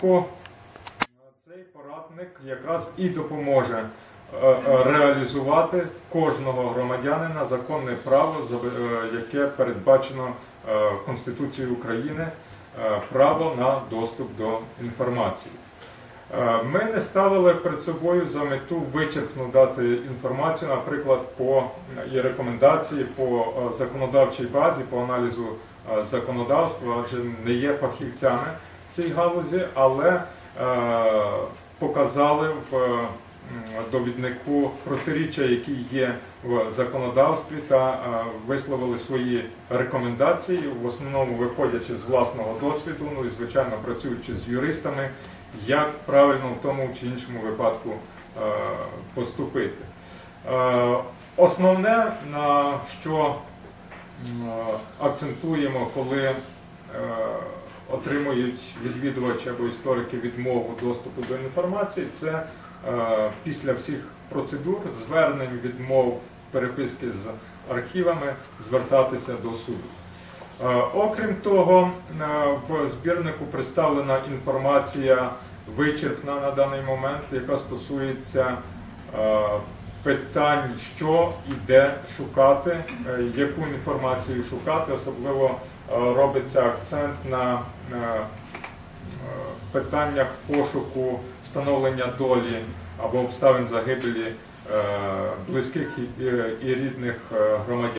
Цей порадник якраз і допоможе е, е, реалізувати кожного громадянина законне право, е, яке передбачено Конституцією України, право на доступ до інформації. Ми не ставили перед собою за мету вичерпну дати інформацію, наприклад, по і рекомендації по законодавчій базі, по аналізу законодавства, адже не є фахівцями цій галузі, але е, показали в е, довіднику протиріччя, які є в законодавстві, та е, висловили свої рекомендації, в основному виходячи з власного досвіду, ну і звичайно працюючи з юристами, як правильно в тому чи іншому випадку поступити. Основне, на що акцентуємо, коли отримують відвідувачі або історики відмову доступу до інформації, це е, після всіх процедур, звернень, відмов, переписки з архівами звертатися до суду. Е, Окрім того, е, в збірнику представлена інформація вичерпна на даний момент, яка стосується е, питань, що і де шукати, е, яку інформацію шукати. Особливо е, робиться акцент на е, питаннях пошуку встановлення долі або обставин загибелі близьких і- рідних громадян.